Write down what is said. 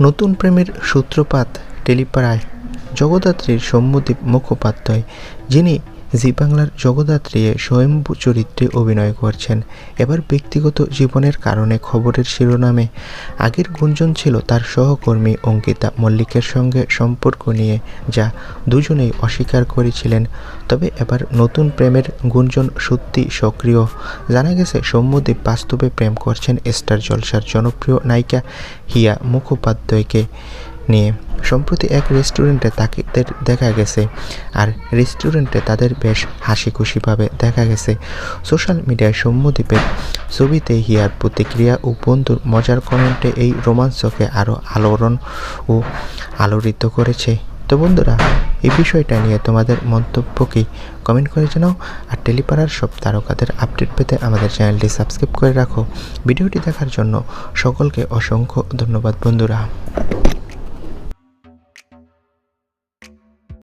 নতুন প্রেমের সূত্রপাত টেলিপাড়ায় জগদ্ধাত্রীর সৌম্যদীপ মুখোপাধ্যায় যিনি জি বাংলার জগদ্ধাত্রীয়ে স্বয়ম্ভু চরিত্রে অভিনয় করছেন। এবার ব্যক্তিগত জীবনের কারণে খবরের শিরোনামে। আগের গুঞ্জন ছিল তার সহকর্মী অঙ্কিতা মল্লিকের সঙ্গে সম্পর্ক নিয়ে, যা দুজনেই অস্বীকার করেছিলেন। তবে এবার নতুন প্রেমের গুঞ্জন সত্যি সক্রিয়। জানা গেছে, সৌম্যদীপ বাস্তবে প্রেম করছেন স্টার জলসার জনপ্রিয় নায়িকা হিয়া মুখোপাধ্যায়কে নিয়ে। সম্প্রতি এক রেস্টুরেন্টে তাকে দেখা গেছে। আর রেস্টুরেন্টে তাদের বেশ হাসি খুশিভাবে দেখা গেছে। সোশ্যাল মিডিয়ায় সৌম্যদ্বীপের ছবিতে হিয়ার প্রতিক্রিয়া ও বন্ধুর মজার কমেন্টে এই রোমাঞ্চকে আরও আলোড়ন ও আলোড়িত করেছে। তো বন্ধুরা, এই বিষয়টা নিয়ে তোমাদের মন্তব্য কি কমেন্ট করে জানাও। আর টেলিপাড়ার সব তারকাদের আপডেট পেতে আমাদের চ্যানেলটি সাবস্ক্রাইব করে রাখো। ভিডিওটি দেখার জন্য সকলকে অসংখ্য ধন্যবাদ বন্ধুরা।